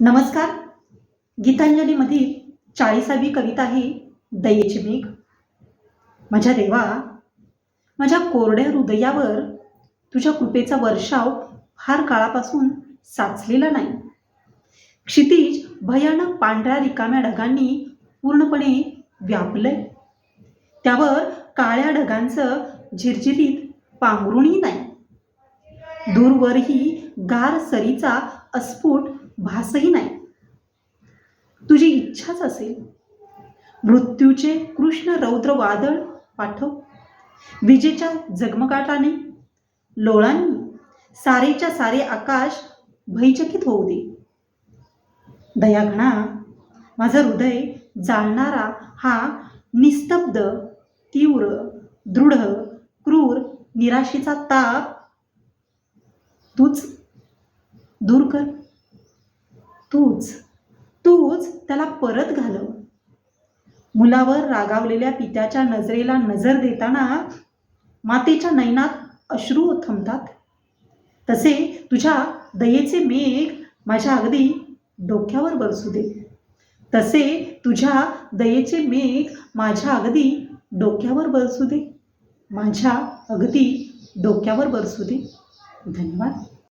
नमस्कार. गीतांजलीमधील चाळीसावी कविता आहे दयेची मेघ. माझ्या देवा माझ्या कोरड्या हृदयावर तुझ्या कृपेचा वर्षाव फार काळापासून साचलेला नाही. क्षितिज भयानक पांढऱ्या रिकाम्या ढगांनी पूर्णपणे व्यापलंय. त्यावर काळ्या ढगांचं झिरझिरीत पांघरूणही नाही. दूरवरही गार सरीचा अस्फुट भासही नाही. तुझी इच्छाच असेल. मृत्यूचे कृष्ण रौद्र वादळ पाठव. विजेच्या जगमगाटाने लोळांनी सारेच्या सारे आकाश भयचकित होऊ दे. दयाघणा माझं हृदय जाळणारा हा निस्तब्ध तीव्र दृढ क्रूर निराशेचा ताप तूच दूर कर. तूच तूच त्याला परत घालव. मुलावर रागावलेल्या पित्याच्या नजरेला नजर देताना मातेच्या नयनात अश्रू थंबतात तसे तुझ्या दयेचे मेघ माझ्या अगदी डोक्यावर बरसू दे. तसे तुझ्या दयेचे मेघ माझ्या अगदी डोक्यावर बरसू दे. माझ्या अगदी डोक्यावर बरसू दे. धन्यवाद.